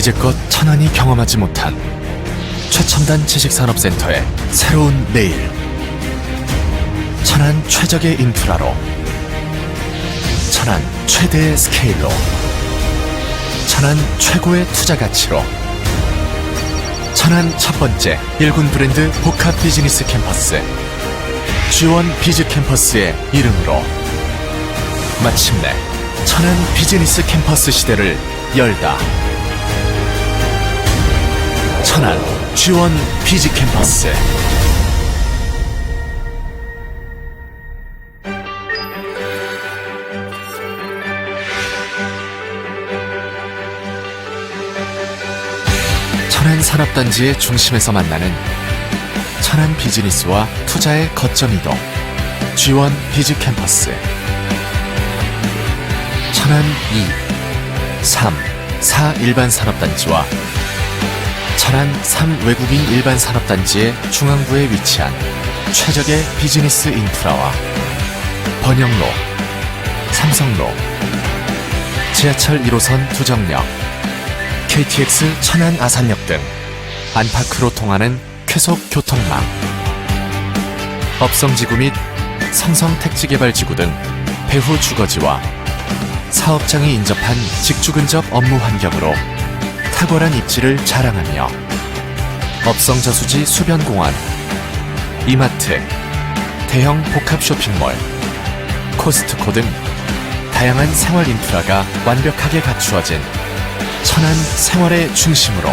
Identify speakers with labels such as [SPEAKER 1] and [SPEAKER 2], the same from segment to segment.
[SPEAKER 1] 이제껏 천안이 경험하지 못한 최첨단 지식산업센터의 새로운 내일. 천안 최적의 인프라로 천안 최대의 스케일로 천안 최고의 투자 가치로 천안 첫 번째 일군 브랜드 복합 비즈니스 캠퍼스 G1 비즈 캠퍼스의 이름으로 마침내 천안 비즈니스 캠퍼스 시대를 열다 천안 G1 비즈 캠퍼스 천안 산업단지의 중심에서 만나는 천안 비즈니스와 투자의 거점 이동 G1 비즈 캠퍼스 천안 2, 3, 4 일반 산업단지와 천안 3 외국인 일반 산업단지의 중앙부에 위치한 최적의 비즈니스 인프라와 번영로, 삼성로, 지하철 1호선 두정역, KTX 천안 아산역 등 안팎으로 통하는 쾌속 교통망, 업성지구 및 삼성 택지개발지구 등 배후 주거지와 사업장이 인접한 직주 근접 업무 환경으로 탁월한 입지를 자랑하며 업성저수지 수변공원, 이마트, 대형 복합 쇼핑몰, 코스트코 등 다양한 생활 인프라가 완벽하게 갖추어진 천안 생활의 중심으로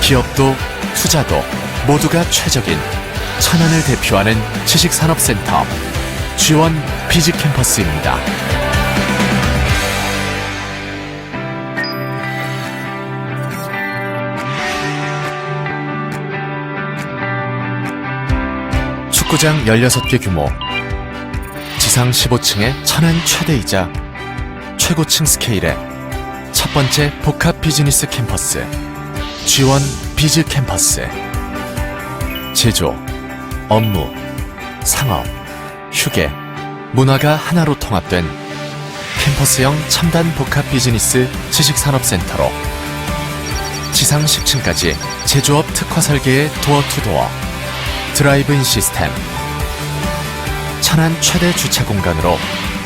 [SPEAKER 1] 기업도 투자도 모두가 최적인 천안을 대표하는 지식산업센터 G1 비즈 캠퍼스입니다. 축구장 16개 규모. 지상 15층의 천안 최대이자 최고층 스케일의 첫 번째 복합 비즈니스 캠퍼스 G1 비즈 캠퍼스. 제조, 업무, 상업, 휴게, 문화가 하나로 통합된 캠퍼스형 첨단 복합 비즈니스 지식산업센터로 지상 10층까지 제조업 특화 설계의 도어 투 도어 드라이브인 시스템 천안 최대 주차 공간으로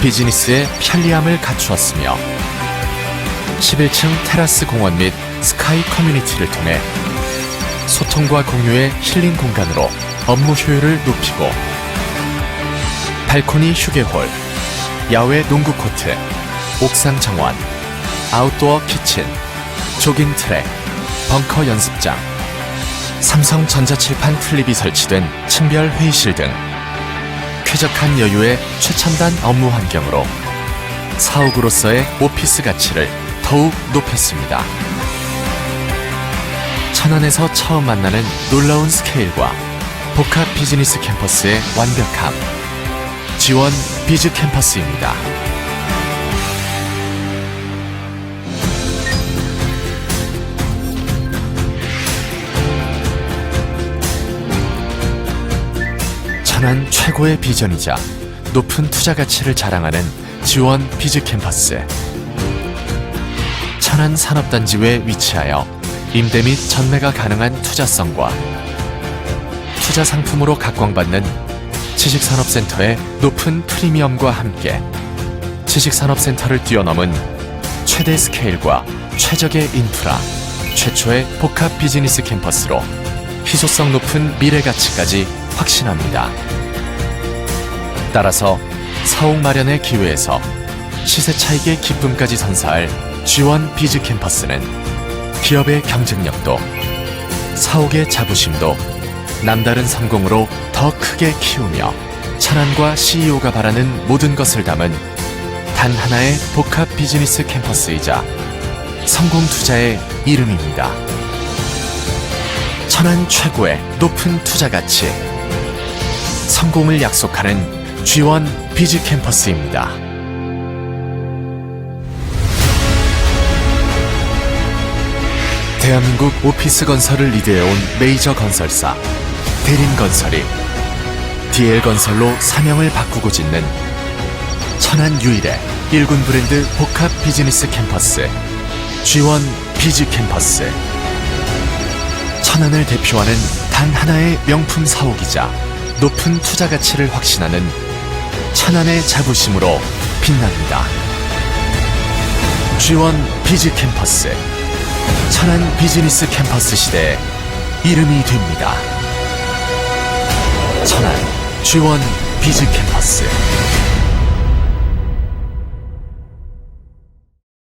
[SPEAKER 1] 비즈니스의 편리함을 갖추었으며 11층 테라스 공원 및 스카이 커뮤니티를 통해 소통과 공유의 힐링 공간으로 업무 효율을 높이고 발코니 휴게홀, 야외 농구 코트, 옥상 정원, 아웃도어 키친, 조깅 트랙, 벙커 연습장, 삼성 전자칠판 플립이 설치된 층별 회의실 등 쾌적한 여유의 최첨단 업무 환경으로 사옥으로서의 오피스 가치를 더욱 높였습니다. 천안에서 처음 만나는 놀라운 스케일과 복합 비즈니스 캠퍼스의 완벽함. 지원 비즈 캠퍼스입니다. 천안 최고의 비전이자 높은 투자 가치를 자랑하는 지원 비즈 캠퍼스. 천안 산업단지 외 위치하여 임대 및 전매가 가능한 투자성과 투자 상품으로 각광받는 지식산업센터의 높은 프리미엄과 함께 지식산업센터를 뛰어넘은 최대 스케일과 최적의 인프라, 최초의 복합 비즈니스 캠퍼스로 희소성 높은 미래 가치까지 확신합니다. 따라서 사옥 마련의 기회에서 시세 차익의 기쁨까지 선사할 G1 비즈 캠퍼스는 기업의 경쟁력도 사옥의 자부심도 남다른 성공으로 더 크게 키우며 천안과 CEO가 바라는 모든 것을 담은 단 하나의 복합 비즈니스 캠퍼스이자 성공 투자의 이름입니다. 천안 최고의 높은 투자 가치 성공을 약속하는 G1 비즈 캠퍼스입니다. 대한민국 오피스 건설을 리드해온 메이저 건설사 대림 건설이 DL건설로 사명을 바꾸고 짓는 천안 유일의 일군 브랜드 복합 비즈니스 캠퍼스 G1 비즈 캠퍼스 천안을 대표하는 단 하나의 명품 사옥이자 높은 투자 가치를 확신하는 천안의 자부심으로 빛납니다. G1 비즈 캠퍼스 천안 비즈니스 캠퍼스 시대의 이름이 됩니다. 천안 G1 비즈 캠퍼스